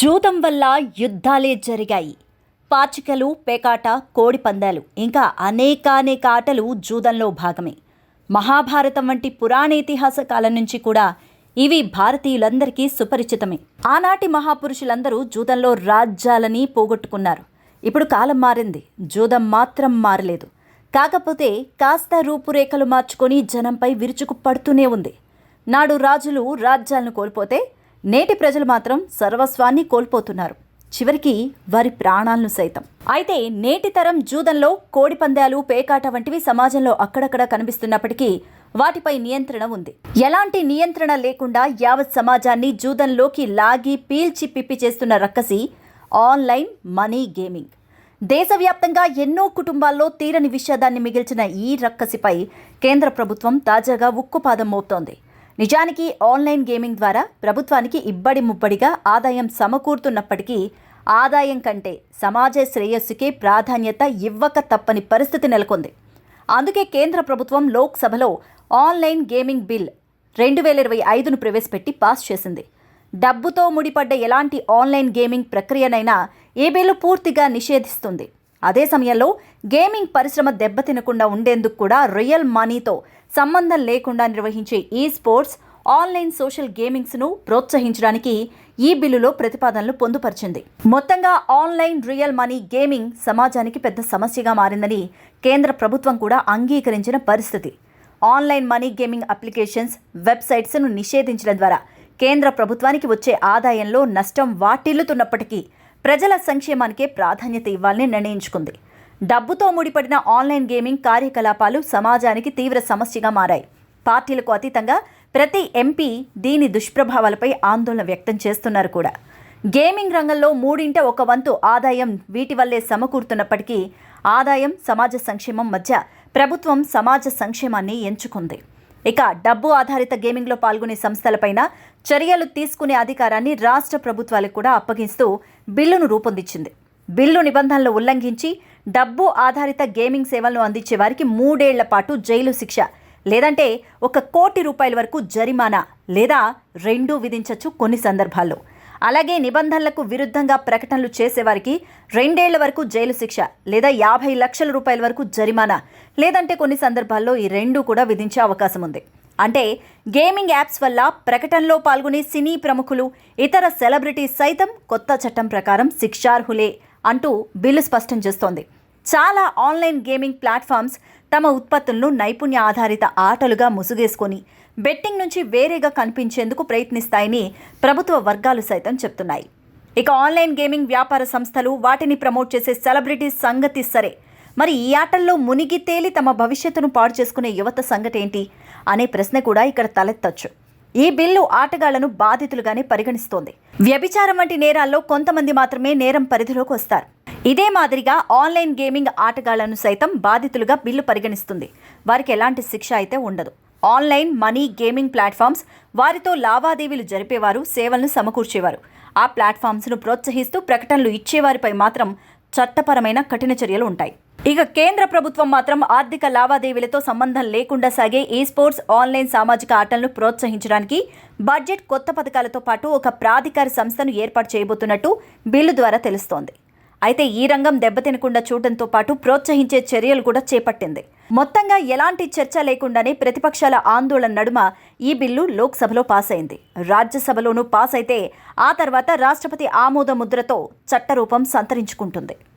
జూదం వల్ల యుద్ధాలే జరిగాయి. పాచికలు పేకాట కోడి పందాలు ఇంకా అనేకానేక ఆటలు జూదంలో భాగమే. మహాభారతం వంటి పురాణేతిహాస కాలం నుంచి కూడా ఇవి భారతీయులందరికీ సుపరిచితమే. ఆనాటి మహాపురుషులందరూ జూదంలో రాజ్యాలని పోగొట్టుకున్నారు. ఇప్పుడు కాలం మారింది. జూదం మాత్రం మారలేదు. కాకపోతే కాస్త రూపురేఖలు మార్చుకొని జనంపై విరుచుకు పడుతూనే ఉంది. నాడు రాజులు రాజ్యాలను కోల్పోతే నేటి ప్రజలు మాత్రం సర్వస్వాన్ని కోల్పోతున్నారు. చివరికి వారి ప్రాణాలను సైతం. అయితే నేటి తరం జూదంలో కోడి పందాలు పేకాట వంటివి సమాజంలో అక్కడక్కడ కనిపిస్తున్నప్పటికీ వాటిపై నియంత్రణ ఉంది. ఎలాంటి నియంత్రణ లేకుండా యావత్ సమాజాన్ని జూదంలోకి లాగి పీల్చి పిప్పి చేస్తున్న రక్కసి ఆన్లైన్ మనీ గేమింగ్. దేశవ్యాప్తంగా ఎన్నో కుటుంబాల్లో తీరని విషాదాన్ని మిగిల్చిన ఈ రక్కసిపై కేంద్ర ప్రభుత్వం తాజాగా ఉక్కుపాదం మోపుతోంది. నిజానికి ఆన్లైన్ గేమింగ్ ద్వారా ప్రభుత్వానికి ఇబ్బడి ముబ్బడిగా ఆదాయం సమకూరుతున్నప్పటికీ ఆదాయం కంటే సమాజ శ్రేయస్సుకే ప్రాధాన్యత ఇవ్వక తప్పని పరిస్థితి నెలకొంది. అందుకే కేంద్ర ప్రభుత్వం లోక్సభలో ఆన్లైన్ గేమింగ్ బిల్ రెండు వేల ఇరవై ఐదును ప్రవేశపెట్టి పాస్ చేసింది. డబ్బుతో ముడిపడ్డ ఎలాంటి ఆన్లైన్ గేమింగ్ ప్రక్రియనైనా ఈ బిల్లు పూర్తిగా నిషేధిస్తుంది. అదే సమయంలో గేమింగ్ పరిశ్రమ దెబ్బతినకుండా ఉండేందుకు కూడా రియల్ మనీతో సంబంధం లేకుండా నిర్వహించే ఈ స్పోర్ట్స్ ఆన్లైన్ సోషల్ గేమింగ్స్ను ప్రోత్సహించడానికి ఈ బిల్లులో ప్రతిపాదనలు పొందుపరిచింది. మొత్తంగా ఆన్లైన్ రియల్ మనీ గేమింగ్ సమాజానికి పెద్ద సమస్యగా మారిందని కేంద్ర ప్రభుత్వం కూడా అంగీకరించిన పరిస్థితి. ఆన్లైన్ మనీ గేమింగ్ అప్లికేషన్స్ వెబ్సైట్స్ను నిషేధించడం ద్వారా కేంద్ర ప్రభుత్వానికి వచ్చే ఆదాయంలో నష్టం వాటిల్లుతున్నప్పటికీ ప్రజల సంక్షేమానికే ప్రాధాన్యత ఇవ్వాలని నిర్ణయించుకుంది. డబ్బుతో ముడిపడిన ఆన్లైన్ గేమింగ్ కార్యకలాపాలు సమాజానికి తీవ్ర సమస్యగా మారాయి. పార్టీలకు అతీతంగా ప్రతి ఎంపీ దీని దుష్ప్రభావాలపై ఆందోళన వ్యక్తం చేస్తున్నారు కూడా. గేమింగ్ రంగంలో మూడింట ఒక వంతు ఆదాయం వీటి వల్లే సమకూరుతున్నప్పటికీ ఆదాయం సమాజ సంక్షేమం మధ్య ప్రభుత్వం సమాజ సంక్షేమాన్ని ఎంచుకుంది. ఇక డబ్బు ఆధారిత గేమింగ్లో పాల్గొనే సంస్థలపైన చర్యలు తీసుకునే అధికారాన్ని రాష్ట్ర ప్రభుత్వాలకు కూడా అప్పగిస్తూ బిల్లును రూపొందించింది. బిల్లు నిబంధనలు ఉల్లంఘించి డబ్బు ఆధారిత గేమింగ్ సేవలను అందించే వారికి మూడేళ్ళ పాటు జైలు శిక్ష లేదంటే ఒక కోటి రూపాయల వరకు జరిమానా లేదా రెండూ విధించవచ్చు కొన్ని సందర్భాల్లో. అలాగే నిబంధనలకు విరుద్ధంగా ప్రకటనలు చేసేవారికి రెండేళ్ళ వరకు జైలు శిక్ష లేదా యాభై లక్షల రూపాయల వరకు జరిమానా. లేదంటే కొన్ని సందర్భాల్లో ఈ రెండు కూడా విధించే అవకాశం ఉంది. అంటే గేమింగ్ యాప్స్ వల్ల ప్రకటనలో పాల్గొనే సినీ ప్రముఖులు ఇతర సెలబ్రిటీస్ సైతం కొత్త చట్టం ప్రకారం శిక్షార్హులే అంటూ బిల్లు స్పష్టం చేస్తోంది. చాలా ఆన్లైన్ గేమింగ్ ప్లాట్ఫామ్స్ తమ ఉత్పత్తులను నైపుణ్య ఆధారిత ఆటలుగా ముసుగేసుకొని బెట్టింగ్ నుంచి వేరేగా కనిపించేందుకు ప్రయత్నిస్తాయని ప్రభుత్వ వర్గాలు సైతం చెప్తున్నాయి. ఇక ఆన్లైన్ గేమింగ్ వ్యాపార సంస్థలు వాటిని ప్రమోట్ చేసే సెలబ్రిటీస్ సంగతి సరే. మరి ఈ ఆటల్లో మునిగి తేలి తమ భవిష్యత్తును పాడు చేసుకునే యువత సంగతేంటి అనే ప్రశ్న కూడా ఇక్కడ తలెత్తొచ్చు. ఈ బిల్లు ఆటగాళ్ళను బాధితులుగానే పరిగణిస్తోంది. వ్యభిచారం వంటి నేరాల్లో కొంతమంది మాత్రమే నేరం పరిధిలోకి వస్తారు. ఇదే మాదిరిగా ఆన్లైన్ గేమింగ్ ఆటగాళ్ళను సైతం బాధితులుగా బిల్లు పరిగణిస్తుంది. వారికి ఎలాంటి శిక్ష అయితే ఉండదు. ఆన్లైన్ మనీ గేమింగ్ ప్లాట్ఫామ్స్ వారితో లావాదేవీలు జరిపేవారు సేవలను సమకూర్చేవారు. ఆ ప్లాట్ఫామ్స్ను ప్రోత్సహిస్తూ ప్రకటనలు ఇచ్చేవారిపై మాత్రం చట్టపరమైన కఠిన చర్యలు ఉంటాయి. ఇక కేంద్ర ప్రభుత్వం మాత్రం ఆర్థిక లావాదేవీలతో సంబంధం లేకుండా సాగే ఈ స్పోర్ట్స్ ఆన్లైన్ సామాజిక ఆటలను ప్రోత్సహించడానికి బడ్జెట్ కొత్త పథకాలతో పాటు ఒక ప్రాధికార సంస్థను ఏర్పాటు చేయబోతున్నట్టు బిల్లు ద్వారా తెలుస్తోంది. అయితే ఈ రంగం దెబ్బతినకుండా చూడటంతో పాటు ప్రోత్సహించే చర్యలు కూడా చేపట్టింది. మొత్తంగా ఎలాంటి చర్చ లేకుండానే ప్రతిపక్షాల ఆందోళన నడుమ ఈ బిల్లు లోక్సభలో పాస్ అయింది రాజ్యసభలోనూ పాస్ అయితే ఆ తర్వాత రాష్ట్రపతి ఆమోద ముద్రతో చట్టరూపం సంతరించుకుంటుంది.